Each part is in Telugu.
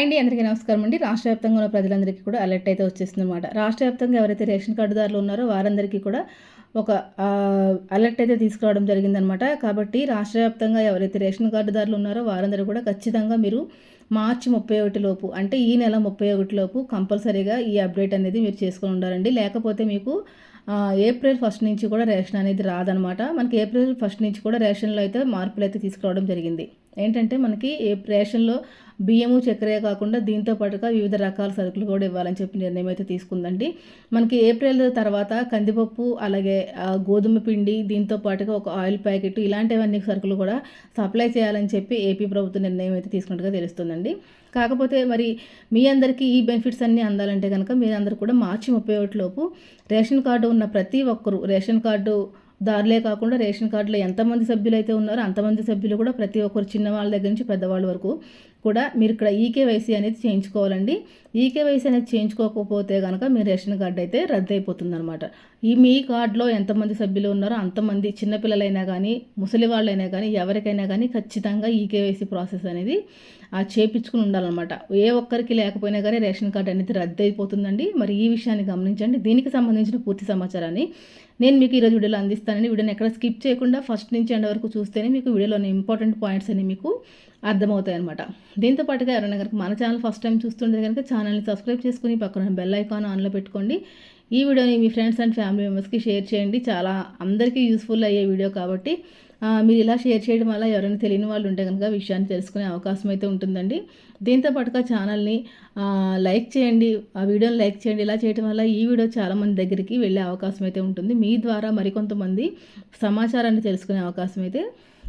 హాయ్ అండి అందరికీ నమస్కారం అండి. రాష్ట్ర వ్యాప్తంగా ఉన్న ప్రజలందరికీ కూడా అలర్ట్ అయితే వచ్చేస్తుంది అనమాట రాష్ట్ర వ్యాప్తంగా ఎవరైతే రేషన్ కార్డుదారులు ఉన్నారో వారందరికీ కూడా ఒక అలర్ట్ అయితే తీసుకురావడం జరిగిందనమాట కాబట్టి రాష్ట్ర వ్యాప్తంగా ఎవరైతే రేషన్ కార్డుదారులు ఉన్నారో వారందరూ కూడా ఖచ్చితంగా మీరు మార్చి ముప్పై ఒకటి లోపు అంటే ఈ నెల ముప్పై ఒకటి లోపు కంపల్సరీగా ఈ అప్డేట్ అనేది మీరు చేసుకొని ఉండాలండి. లేకపోతే మీకు ఏప్రిల్ ఫస్ట్ నుంచి కూడా రేషన్ అనేది రాదనమాట మనకి ఏప్రిల్ ఫస్ట్ నుంచి కూడా రేషన్లో అయితే మార్పులు అయితే తీసుకురావడం జరిగింది. ఏంటంటే మనకి ఏ రేషన్లో బియ్యము చక్కెర కాకుండా దీంతో పాటుగా వివిధ రకాల సరుకులు కూడా ఇవ్వాలని చెప్పి నిర్ణయం అయితే తీసుకుందండి. మనకి ఏప్రిల్ తర్వాత కందిపప్పు అలాగే గోధుమ పిండి దీంతో పాటుగా ఒక ఆయిల్ ప్యాకెట్ ఇలాంటివన్నీ సరుకులు కూడా సప్లై చేయాలని చెప్పి ఏపీ ప్రభుత్వం నిర్ణయం అయితే తీసుకున్నట్టుగా తెలుస్తుందండి. కాకపోతే మరి మీ అందరికీ ఈ బెనిఫిట్స్ అన్నీ అందాలంటే కనుక మీరందరూ కూడా మార్చి ముప్పై ఒకటిలోపు రేషన్ కార్డు ఉన్న ప్రతి ఒక్కరు రేషన్ కార్డు దారిలే కాకుండా రేషన్ కార్డులో ఎంతమంది సభ్యులు అయితే ఉన్నారో అంతమంది సభ్యులు కూడా ప్రతి ఒక్కరు చిన్నవాళ్ళ దగ్గర నుంచి పెద్దవాళ్ళ వరకు కూడా మీరు ఇక్కడ ఈకేవైసీ అనేది చేయించుకోవాలండి. ఈకేవైసీ అనేది చేయించుకోకపోతే కనుక మీ రేషన్ కార్డు అయితే రద్దు అయిపోతుంది అనమాట ఈ మీ కార్డులో ఎంతమంది సభ్యులు ఉన్నారో అంతమంది చిన్నపిల్లలైనా కానీ ముసలి వాళ్ళైనా కానీ ఎవరికైనా కానీ ఖచ్చితంగా ఈకేవైసీ ప్రాసెస్ అనేది ఆ చేపించుకుని ఉండాలన్నమాట ఏ ఒక్కరికి లేకపోయినా కానీ రేషన్ కార్డు అనేది రద్దు అయిపోతుందండి మరి ఈ విషయాన్ని గమనించండి. దీనికి సంబంధించిన పూర్తి సమాచారాన్ని నేను మీకు ఈరోజు వీడియోలో అందిస్తానండి. వీడియోని ఎక్కడ స్కిప్ చేయకుండా ఫస్ట్ నుంచి ఎండ వరకు చూస్తేనే మీకు వీడియోలోని ఇంపార్టెంట్ పాయింట్స్ అని మీకు అర్థమవుతాయి అనమాట దీంతో పాటుగా ఎవరైనా కనుక మన ఛానల్ ఫస్ట్ టైం చూస్తుంటే కనుక ఛానల్ని సబ్స్క్రైబ్ చేసుకుని పక్కన బెల్ ఐకాన్ ఆన్లో పెట్టుకోండి. ఈ వీడియోని మీ ఫ్రెండ్స్ అండ్ ఫ్యామిలీ మెంబర్స్కి షేర్ చేయండి. చాలా అందరికీ యూస్ఫుల్ అయ్యే వీడియో కాబట్టి మీరు ఇలా షేర్ చేయడం వల్ల ఎవరైనా తెలియని వాళ్ళు ఉంటే కనుక విషయాన్ని తెలుసుకునే అవకాశం అయితే ఉంటుందండి. దీంతో పాటుగా ఛానల్ని లైక్ చేయండి ఆ వీడియోని లైక్ చేయండి. ఇలా చేయడం వల్ల ఈ వీడియో చాలామంది దగ్గరికి వెళ్ళే అవకాశం అయితే ఉంటుంది. మీ ద్వారా మరికొంతమంది సమాచారాన్ని తెలుసుకునే అవకాశం అయితే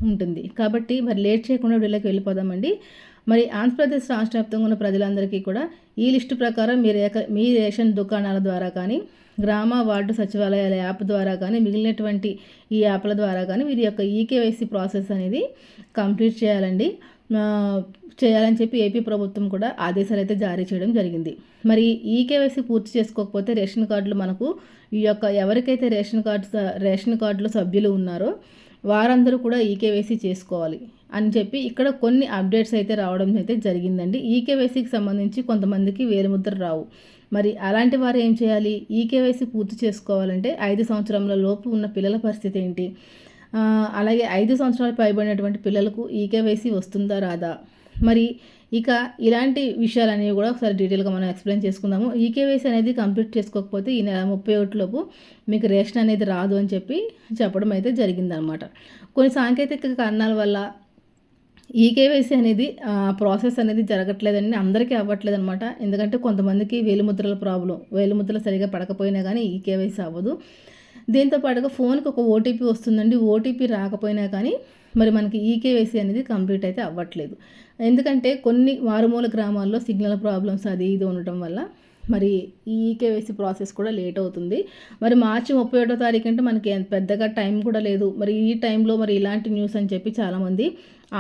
ఉంటుంది. కాబట్టి మరి లేట్ చేయకుండా వీడియోలోకి వెళ్ళిపోదామండి. మరి ఆంధ్రప్రదేశ్ రాష్ట్ర వ్యాప్తంగా ఉన్న ప్రజలందరికీ కూడా ఈ లిస్టు ప్రకారం మీ రేక మీ రేషన్ దుకాణాల ద్వారా కానీ గ్రామ వార్డు సచివాలయాల యాప్ ద్వారా కానీ మిగిలినటువంటి ఈ యాప్ల ద్వారా కానీ వీరి యొక్క ఈకేవైసీ ప్రాసెస్ అనేది కంప్లీట్ చేయాలండి. చేయాలని చెప్పి ఏపీ ప్రభుత్వం కూడా ఆదేశాలు అయితే జారీ చేయడం జరిగింది. మరి ఈకేవైసీ పూర్తి చేసుకోకపోతే రేషన్ కార్డులు మనకు ఈ యొక్క ఎవరికైతే రేషన్ కార్డు రేషన్ కార్డులో సభ్యులు ఉన్నారో వారందరూ కూడా ఈకేవైసీ చేసుకోవాలి అని చెప్పి ఇక్కడ కొన్ని అప్డేట్స్ అయితే రావడం అయితే జరిగిందండి. ఈకేవైసీకి సంబంధించి కొంతమందికి వేలుముద్ర రావు. మరి అలాంటి వారు ఏం చేయాలి? ఈకేవైసీ పూర్తి చేసుకోవాలంటే ఐదు సంవత్సరాల లోపు ఉన్న పిల్లల పరిస్థితి ఏంటి? అలాగే ఐదు సంవత్సరాలు పైబడినటువంటి పిల్లలకు ఈకేవైసీ వస్తుందా రాదా? మరి ఇక ఇలాంటి విషయాలనేవి కూడా ఒకసారి డీటెయిల్గా మనం ఎక్స్ప్లెయిన్ చేసుకుందాము. ఈకేవైసీ అనేది కంప్లీట్ చేసుకోకపోతే ఈ నెల ముప్పై ఒకటిలోపు మీకు రేషన్ అనేది రాదు అని చెప్పి చెప్పడం అయితే జరిగిందనమాట. కొన్ని సాంకేతిక కారణాల వల్ల ఈకేవైసీ అనేది ప్రాసెస్ అనేది జరగట్లేదని అందరికీ అవ్వట్లేదు అనమాట ఎందుకంటే కొంతమందికి వేలిముద్రల ప్రాబ్లం వేలిముద్రలు సరిగా పడకపోయినా కానీ ఈకేవైసీ అవ్వదు. దీంతో పాటుగా ఫోన్కి ఒక ఓటీపీ వస్తుందండి. ఓటీపీ రాకపోయినా కానీ మరి మనకి ఈకేవైసీ అనేది కంప్లీట్ అయితే అవ్వట్లేదు. ఎందుకంటే కొన్ని వారుమూల గ్రామాల్లో సిగ్నల్ ప్రాబ్లమ్స్ అది ఇది ఉండటం వల్ల మరి ఈ ఈకేవైసీ ప్రాసెస్ కూడా లేట్ అవుతుంది. మరి మార్చి ముప్పై ఒకటో తారీఖు అంటే మనకి పెద్దగా టైం కూడా లేదు. మరి ఈ టైంలో మరి ఇలాంటి న్యూస్ అని చెప్పి చాలామంది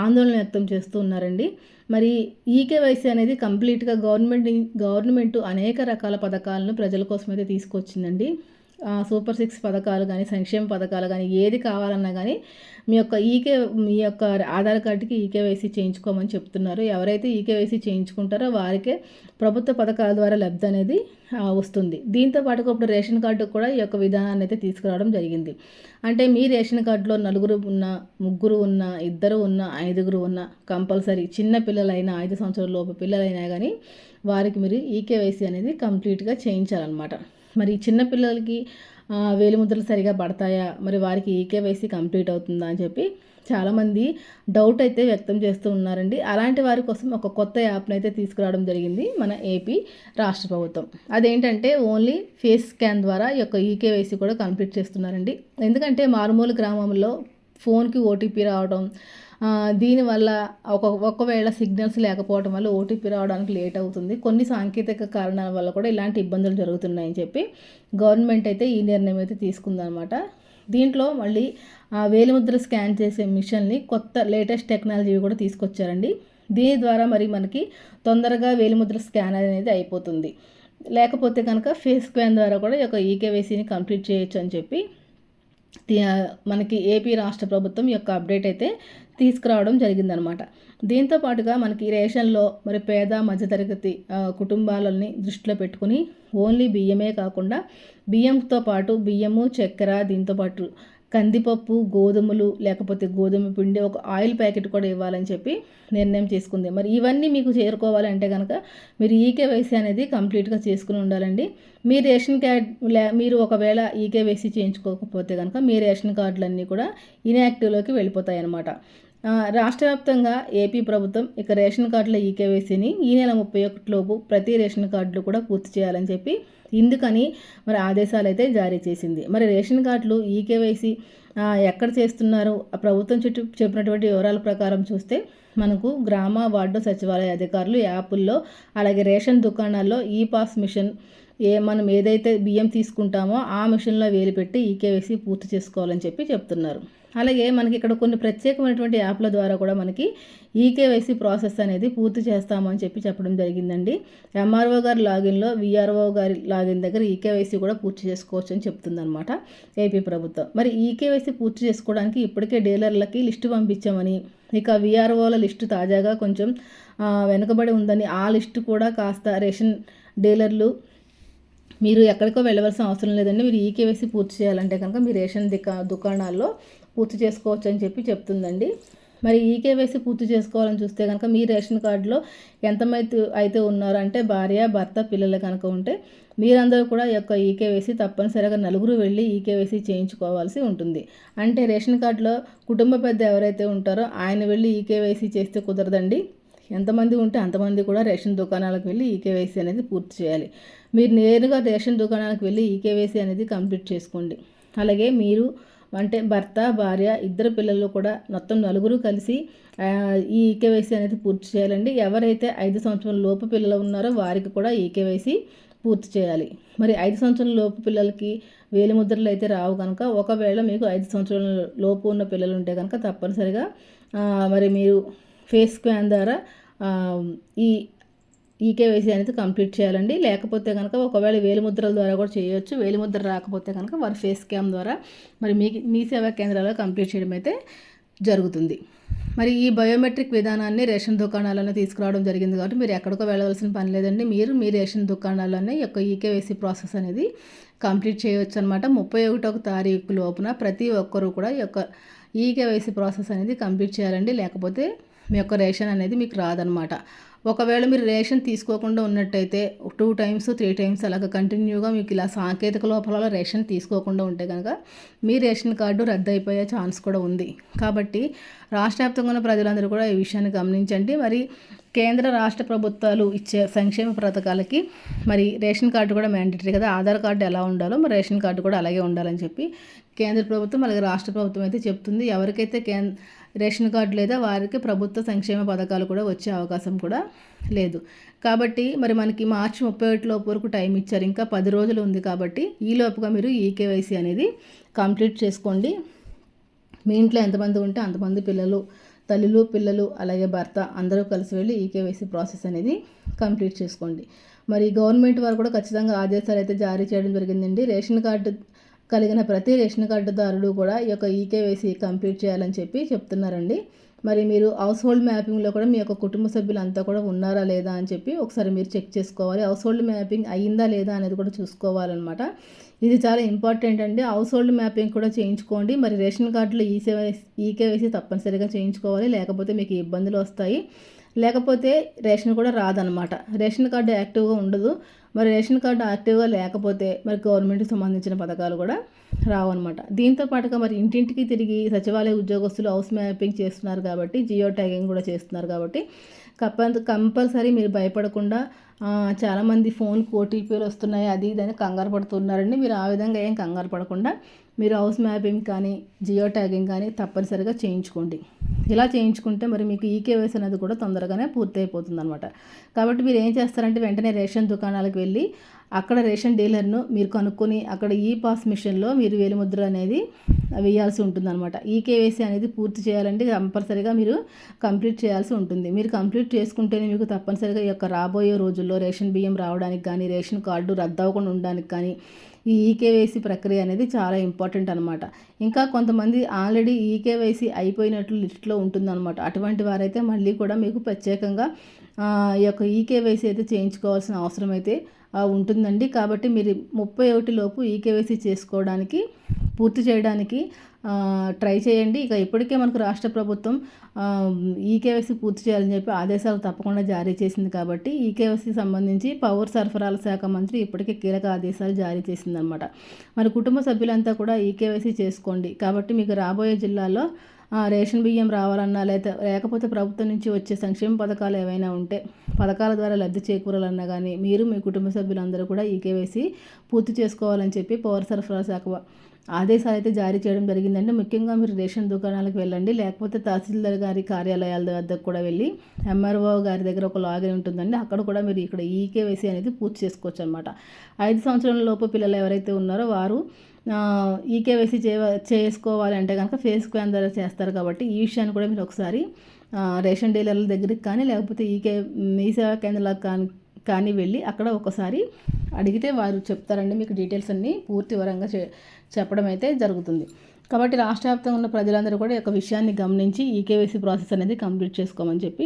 ఆందోళన వ్యక్తం చేస్తూ ఉన్నారండి. మరి ఈకేవైసీ అనేది కంప్లీట్గా గవర్నమెంట్ గవర్నమెంట్ అనేక రకాల పథకాలను ప్రజల కోసం అయితే తీసుకొచ్చిందండి. సూపర్ సిక్స్ పథకాలు కానీ సంక్షేమ పథకాలు కానీ ఏది కావాలన్నా కానీ మీ యొక్క ఈకే మీ యొక్క ఆధార్ కార్డుకి ఈకేవైసీ చేయించుకోమని చెప్తున్నారు. ఎవరైతే ఈకేవైసీ చేయించుకుంటారో వారికే ప్రభుత్వ పథకాల ద్వారా లబ్ధి అనేది వస్తుంది. దీంతో పాటుగా ఇప్పుడు రేషన్ కార్డు కూడా ఈ యొక్క విధానాన్ని అయితే తీసుకురావడం జరిగింది. అంటే మీ రేషన్ కార్డులో నలుగురు ఉన్న ముగ్గురు ఉన్న ఇద్దరు ఉన్న ఐదుగురు ఉన్న కంపల్సరీ చిన్న పిల్లలైనా ఐదు సంవత్సరాల లోపు పిల్లలైనా కానీ వారికి మీరు ఈకేవైసీ అనేది కంప్లీట్గా చేయించాలన్నమాట. మరి చిన్నపిల్లలకి వేలిముద్రలు సరిగా పడతాయా? మరి వారికి ఈకేవైసీ కంప్లీట్ అవుతుందా అని చెప్పి చాలామంది డౌట్ అయితే వ్యక్తం చేస్తూ ఉన్నారండి. అలాంటి వారి కోసం ఒక కొత్త యాప్ని అయితే తీసుకురావడం జరిగింది మన ఏపీ రాష్ట్ర ప్రభుత్వం. అదేంటంటే ఓన్లీ ఫేస్ స్కాన్ ద్వారా ఈ యొక్క ఈకేవైసీ కూడా కంప్లీట్ చేస్తున్నారండి. ఎందుకంటే మారుమూల గ్రామంలో ఫోన్కి ఓటీపీ రావడం దీనివల్ల ఒక ఒకవేళ సిగ్నల్స్ లేకపోవడం వల్ల ఓటీపీ రావడానికి లేట్ అవుతుంది. కొన్ని సాంకేతిక కారణాల వల్ల కూడా ఇలాంటి ఇబ్బందులు జరుగుతున్నాయని చెప్పి గవర్నమెంట్ అయితే ఈ నిర్ణయం అయితే తీసుకుందనమాట దీంట్లో మళ్ళీ ఆ వేలిముద్ర స్కాన్ చేసే మిషన్ని కొత్త లేటెస్ట్ టెక్నాలజీ కూడా తీసుకొచ్చారండి. దీని ద్వారా మరి మనకి తొందరగా వేలిముద్ర స్కాన్ అనేది అయిపోతుంది. లేకపోతే కనుక ఫేస్ స్కాన్ ద్వారా కూడా ఈ యొక్క ఈకేవైసీని కంప్లీట్ చేయొచ్చు అని చెప్పి మనకి ఏపీ రాష్ట్ర ప్రభుత్వం యొక్క అప్డేట్ అయితే తీసుకురావడం జరిగిందనమాట. దీంతో పాటుగా మనకి రేషన్లో మరి పేద మధ్యతరగతి కుటుంబాలని దృష్టిలో పెట్టుకుని ఓన్లీ బియ్యమే కాకుండా బియ్యంతో పాటు బియ్యము చక్కెర దీంతోపాటు కందిపప్పు గోధుమలు లేకపోతే గోధుమ పిండి ఒక ఆయిల్ ప్యాకెట్ కూడా ఇవ్వాలని చెప్పి నిర్ణయం చేసుకుంది. మరి ఇవన్నీ మీకు చేరుకోవాలంటే కనుక మీరు ఈకేవైసీ అనేది కంప్లీట్గా చేసుకుని ఉండాలండి. మీ రేషన్ కార్డ్ మీరు ఒకవేళ ఈకేవైసీ చేయించుకోకపోతే కనుక మీ రేషన్ కార్డులన్నీ కూడా ఇన్యాక్టివ్లోకి వెళ్ళిపోతాయి అన్నమాట రాష్ట్ర వ్యాప్తంగా ఏపీ ప్రభుత్వం ఇక రేషన్ కార్డుల ఈకేవైసీని ఈ నెల ముప్పై ఒకటిలోపు ప్రతి రేషన్ కార్డులు కూడా పూర్తి చేయాలని చెప్పి ఇందుకని మరి ఆదేశాలు అయితే జారీ చేసింది. మరి రేషన్ కార్డులు ఈకేవైసీ ఎక్కడ చేస్తున్నారు? ప్రభుత్వం చుట్టూ చెప్పినటువంటి వివరాల ప్రకారం చూస్తే మనకు గ్రామ వార్డు సచివాలయ అధికారులు యాపుల్లో అలాగే రేషన్ దుకాణాల్లో ఈ పాస్ మిషన్ ఏ మనం ఏదైతే బియ్యం తీసుకుంటామో ఆ మిషన్లో వేలు పెట్టి కేవైసీ పూర్తి చేసుకోవాలని చెప్పి చెప్తున్నారు. అలాగే మనకి ఇక్కడ కొన్ని ప్రత్యేకమైనటువంటి యాప్ల ద్వారా కూడా మనకి ఈకేవైసీ ప్రాసెస్ అనేది పూర్తి చేస్తామని చెప్పి చెప్పడం జరిగిందండి. ఎంఆర్ఓ గారి లాగిన్లో విఆర్ఓ గారి లాగిన్ దగ్గర ఈకేవైసీ కూడా పూర్తి చేసుకోవచ్చు అని చెప్తుందనమాట ఏపీ ప్రభుత్వం. మరి ఈకేవైసీ పూర్తి చేసుకోవడానికి ఇప్పటికే డీలర్లకి లిస్టు పంపించామని ఇక విఆర్ఓల లిస్టు తాజాగా కొంచెం వెనుకబడి ఉందని ఆ లిస్టు కూడా కాస్త రేషన్ డీలర్లు మీరు ఎక్కడికో వెళ్ళవలసిన అవసరం లేదండి. మీరు ఈకేవైసీ పూర్తి చేయాలంటే కనుక మీ రేషన్ దుకా దుకాణాల్లో పూర్తి చేసుకోవచ్చు అని చెప్పి చెప్తుందండి. మరి ఈకేవైసీ పూర్తి చేసుకోవాలని చూస్తే కనుక మీ రేషన్ కార్డులో ఎంతమైతే అయితే ఉన్నారో అంటే భార్య భర్త పిల్లలు కనుక ఉంటే మీరందరూ కూడా ఈ యొక్క ఈకేవైసీ తప్పనిసరిగా నలుగురు వెళ్ళి ఈకేవైసీ చేయించుకోవాల్సి ఉంటుంది. అంటే రేషన్ కార్డులో కుటుంబ పెద్ద ఎవరైతే ఉంటారో ఆయన వెళ్ళి ఈకేవైసీ చేస్తే కుదరదండి. ఎంతమంది ఉంటే అంతమంది కూడా రేషన్ దుకాణాలకు వెళ్ళి ఈకేవైసీ అనేది పూర్తి చేయాలి. మీరు నేరుగా రేషన్ దుకాణాలకు వెళ్ళి ఈకేవైసీ అనేది కంప్లీట్ చేసుకోండి. అలాగే మీరు అంటే భర్త భార్య ఇద్దరు పిల్లలు కూడా మొత్తం నలుగురు కలిసి ఈ ఈకేవైసీ అనేది పూర్తి చేయాలండి. ఎవరైతే ఐదు సంవత్సరాల లోపు పిల్లలు ఉన్నారో వారికి కూడా ఈకేవైసీ పూర్తి చేయాలి. మరి ఐదు సంవత్సరాల లోపు పిల్లలకి వేలి ముద్రలు అయితే రావు కనుక ఒకవేళ మీకు ఐదు సంవత్సరాల లోపు ఉన్న పిల్లలు ఉంటే కనుక తప్పనిసరిగా మరి మీరు ఫేస్ స్కాన్ ద్వారా ఈ ఈకేవైసీ అనేది కంప్లీట్ చేయాలండి. లేకపోతే కనుక ఒకవేళ వేలిముద్రల ద్వారా కూడా చేయొచ్చు. వేలిముద్ర రాకపోతే కనుక వారి ఫేస్ క్యామ్ ద్వారా మరి మీ మీ సేవా కేంద్రాల్లో కంప్లీట్ చేయడం అయితే జరుగుతుంది. మరి ఈ బయోమెట్రిక్ విధానాన్ని రేషన్ దుకాణాలను తీసుకురావడం జరిగింది కాబట్టి మీరు ఎక్కడికో వెళ్ళవలసిన పని లేదండి. మీరు మీ రేషన్ దుకాణాల్లోనే యొక్క ఈకేవైసీ ప్రాసెస్ అనేది కంప్లీట్ చేయవచ్చు అనమాట ముప్పై ఒకటో తారీఖు లోపున ప్రతి ఒక్కరూ కూడా ఈ యొక్క ఈకేవైసీ ప్రాసెస్ అనేది కంప్లీట్ చేయాలండి. లేకపోతే మీ యొక్క రేషన్ అనేది మీకు రాదనమాట. ఒకవేళ మీరు రేషన్ తీసుకోకుండా ఉన్నట్టయితే టూ టైమ్స్ త్రీ టైమ్స్ అలాగ కంటిన్యూగా మీకు ఇలా సాంకేతిక లోపల రేషన్ తీసుకోకుండా ఉంటే కనుక మీ రేషన్ కార్డు రద్దు అయిపోయే ఛాన్స్ కూడా ఉంది. కాబట్టి రాష్ట్ర వ్యాప్తంగా ఉన్న ప్రజలందరూ కూడా ఈ విషయాన్ని గమనించండి. మరి కేంద్ర రాష్ట్ర ప్రభుత్వాలు ఇచ్చే సంక్షేమ పథకాలకి మరి రేషన్ కార్డు కూడా మ్యాండేటరీ కదా. ఆధార్ కార్డు ఎలా ఉండాలో మరి రేషన్ కార్డు కూడా అలాగే ఉండాలని చెప్పి కేంద్ర ప్రభుత్వం అలాగే రాష్ట్ర ప్రభుత్వం అయితే చెప్తుంది. ఎవరికైతే కేంద్ర రేషన్ కార్డు లేదా వారికి ప్రభుత్వ సంక్షేమ పథకాలు కూడా వచ్చే అవకాశం కూడా లేదు. కాబట్టి మరి మనకి మార్చి ముప్పై ఒకటిలోపు వరకు టైం ఇచ్చారు. ఇంకా పది రోజులు ఉంది కాబట్టి ఈ లోపుగా మీరు ఈకేవైసీ అనేది కంప్లీట్ చేసుకోండి. మీ ఇంట్లో ఎంతమంది ఉంటే అంతమంది పిల్లలు తల్లులు పిల్లలు అలాగే భర్త అందరూ కలిసి వెళ్ళి ఈకేవైసీ ప్రాసెస్ అనేది కంప్లీట్ చేసుకోండి. మరి గవర్నమెంట్ వారు కూడా ఖచ్చితంగా ఆదేశాలు అయితే జారీ చేయడం జరిగిందండి. రేషన్ కార్డు కలిగిన ప్రతి రేషన్ కార్డుదారుడు కూడా ఈ యొక్క ఈకేవైసీ కంప్లీట్ చేయాలని చెప్పి చెప్తున్నారండి. మరి మీరు హౌస్ హోల్డ్ మ్యాపింగ్లో కూడా మీ యొక్క కుటుంబ సభ్యులంతా కూడా ఉన్నారా లేదా అని చెప్పి ఒకసారి మీరు చెక్ చేసుకోవాలి. హౌస్ హోల్డ్ మ్యాపింగ్ అయ్యిందా లేదా అనేది కూడా చూసుకోవాలన్నమాట. ఇది చాలా ఇంపార్టెంట్ అండి. హౌస్ హోల్డ్ మ్యాపింగ్ కూడా చేయించుకోండి. మరి రేషన్ కార్డులో ఈసేవై ఈకేవైసీ తప్పనిసరిగా చేయించుకోవాలి. లేకపోతే మీకు ఇబ్బందులు వస్తాయి. లేకపోతే రేషన్ కూడా రాదనమాట రేషన్ కార్డు యాక్టివ్గా ఉండదు. మరి రేషన్ కార్డు యాక్టివ్గా లేకపోతే మరి గవర్నమెంట్కి సంబంధించిన పథకాలు కూడా రావన్నమాట. దీంతో పాటుగా మరి ఇంటింటికి తిరిగి సచివాలయ ఉద్యోగస్తులు హౌస్ మ్యాపింగ్ చేస్తున్నారు కాబట్టి జియో ట్యాగింగ్ కూడా చేస్తున్నారు కాబట్టి కంపల్సరీ మీరు భయపడకుండా చాలామంది ఫోన్కి ఓటీపీలు వస్తున్నాయి అది ఇదని కంగారు పడుతున్నారండి. మీరు ఆ విధంగా ఏం కంగారు పడకుండా మీరు హౌస్ మ్యాపింగ్ కానీ జియో ట్యాగింగ్ కానీ తప్పనిసరిగా చేయించుకోండి. ఇలా చేయించుకుంటే మరి మీకు ఈకేవైస్ అనేది కూడా తొందరగానే పూర్తి అయిపోతుంది అనమాట కాబట్టి మీరు ఏం చేస్తారంటే వెంటనే రేషన్ దుకాణాలకు వెళ్ళి అక్కడ రేషన్ డీలర్ను మీరు కనుక్కొని అక్కడ ఈ పాస్ మిషన్లో మీరు వేలిముద్ర అనేది వేయాల్సి ఉంటుందన్నమాట. ఈ కేవైసీ అనేది పూర్తి చేయాలంటే కంపల్సరీగా మీరు కంప్లీట్ చేయాల్సి ఉంటుంది. మీరు కంప్లీట్ చేసుకుంటేనే మీకు తప్పనిసరిగా ఈ యొక్క రాబోయే రోజుల్లో రేషన్ బియ్యం రావడానికి కానీ రేషన్ కార్డు రద్దు అవ్వకుండా ఉండడానికి కానీ ఈ ఈకేవైసీ ప్రక్రియ అనేది చాలా ఇంపార్టెంట్ అనమాట ఇంకా కొంతమంది ఆల్రెడీ ఈకేవైసీ అయిపోయినట్లు లిస్ట్లో ఉంటుందన్నమాట. అటువంటి వారైతే మళ్ళీ కూడా మీకు ప్రత్యేకంగా ఈ యొక్క ఈకేవైసీ అయితే చేయించుకోవాల్సిన అవసరం అయితే ఉంటుందండి. కాబట్టి మీరు ముప్పై ఒకటి లోపు ఈకేవైసీ చేసుకోవడానికి పూర్తి చేయడానికి ట్రై చేయండి. ఇక ఇప్పటికే మనకు రాష్ట్ర ప్రభుత్వం ఈకేవైసీ పూర్తి చేయాలని చెప్పి ఆదేశాలు తప్పకుండా జారీ చేసింది కాబట్టి ఈకేవైసీకి సంబంధించి పౌర సరఫరాల శాఖ మంత్రి ఇప్పటికే కీలక ఆదేశాలు జారీ చేసిందనమాట మరి కుటుంబ సభ్యులంతా కూడా ఈకేవైసీ చేసుకోండి. కాబట్టి మీకు రాబోయే జిల్లాలో రేషన్ బియ్యం రావాలన్నా లేదా లేకపోతే ప్రభుత్వం నుంచి వచ్చే సంక్షేమ పథకాలు ఏవైనా ఉంటే పథకాల ద్వారా లబ్ధి చేకూరాలన్నా కానీ మీరు మీ కుటుంబ సభ్యులందరూ కూడా ఈకేవైసీ పూర్తి చేసుకోవాలని చెప్పి పౌర సరఫరా శాఖ ఆదేశాలు అయితే జారీ చేయడం జరిగిందండి. ముఖ్యంగా మీరు రేషన్ దుకాణాలకు వెళ్ళండి లేకపోతే తహసీల్దార్ గారి కార్యాలయాల వద్దకు కూడా వెళ్ళి ఎంఆర్ఓ గారి దగ్గర ఒక లాగిన్ ఉంటుందండి. అక్కడ కూడా మీరు ఇక్కడ ఈకేవైసీ అనేది పూర్తి చేసుకోవచ్చు అనమాట ఐదు సంవత్సరాల లోపు పిల్లలు ఎవరైతే ఉన్నారో వారు ఈకేవైసీ చే చేసుకోవాలంటే కనుక ఫేస్ స్కాన్ ద్వారా చేస్తారు కాబట్టి ఈ విషయాన్ని కూడా మీరు ఒకసారి రేషన్ డీలర్ల దగ్గరికి కానీ లేకపోతే ఈకే మీ సేవా కేంద్రాలకు కానీ కానీ వెళ్ళి అక్కడ ఒకసారి అడిగితే వారు చెప్తారండి. మీకు డీటెయిల్స్ అన్నీ పూర్తి వివరంగా చెప్పడం అయితే జరుగుతుంది. కాబట్టి రాష్ట్ర వ్యాప్తంగా ఉన్న ప్రజలందరూ కూడా ఒక విషయాన్ని గమనించి ఈకేవైసీ ప్రాసెస్ అనేది కంప్లీట్ చేసుకోమని చెప్పి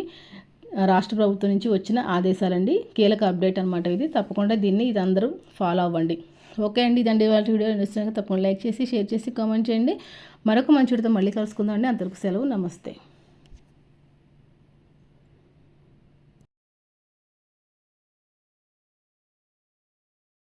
రాష్ట్ర ప్రభుత్వం నుంచి వచ్చిన ఆదేశాలండి. కీలక అప్డేట్ అనమాట ఇది. తప్పకుండా దీన్ని ఇది అందరూ ఫాలో అవ్వండి. ఓకే అండి ఇదండి వాళ్ళ వీడియో. నచ్చినాక తప్పకుండా లైక్ చేసి షేర్ చేసి కామెంట్ చేయండి. మరొక మంచి వీడితో మళ్ళీ కలుసుకుందాం అండి. అందరికి సెలవు నమస్తే.